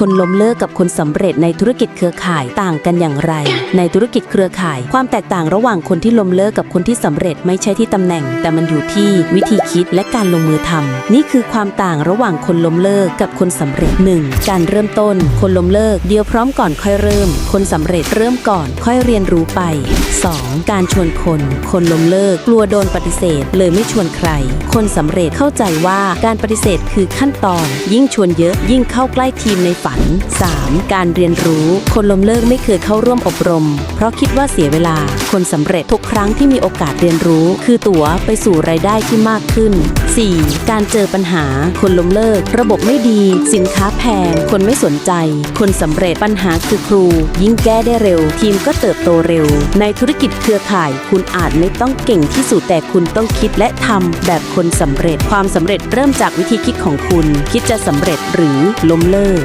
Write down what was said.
คนล้มเลิกกับคนสำเร็จในธุรกิจเครือข่ายต่างกันอย่างไร ในธุรกิจเครือข่าย ความแตกต่างระหว่างคนที่ล้มเลิกกับคนที่สำเร็จไม่ใช่ที่ตำแหน่ง แต่มันอยู่ที่วิธีคิดและการลงมือทำนี่คือความต่างระหว่างคนล้มเลิกกับคนสำเร็จ 1. การเริ่มต้น คนล้มเลิกเดียวพร้อมก่อนค่อยเริ่ม คนสำเร็จเริ่มก่อนค่อยเรียนรู้ไป 2. การชวนคน คนล้มเลิกกลัวโดนปฏิเสธ เลยไม่ชวนใคร คนสำเร็จเข้าใจว่าการปฏิเสธคือขั้นตอน ยิ่งชวนเยอะยิ่งเข้าใกล้ทีมในฝัน 3. การเรียนรู้ คนล้มเลิกไม่เคยเข้าร่วมอบรม เพราะคิดว่าเสียเวลา คนสำเร็จทุกครั้งที่มีโอกาสเรียนรู้ คือตั๋วไปสู่รายได้ที่มากขึ้น 4. การเจอปัญหา คนล้มเลิก ระบบไม่ดี สินค้าแพง คนไม่สนใจ คนสำเร็จปัญหาคือครู ยิ่งแก้ได้เร็ว ทีมก็เติบโตเร็ว ในธุรกิจเครือข่าย คุณอาจไม่ต้องเก่งที่สุดแต่คุณต้องคิดและทำแบบคนสำเร็จความสำเร็จเริ่มจากวิธีคิดของคุณ คิดจะสำเร็จหรือล้มเลิก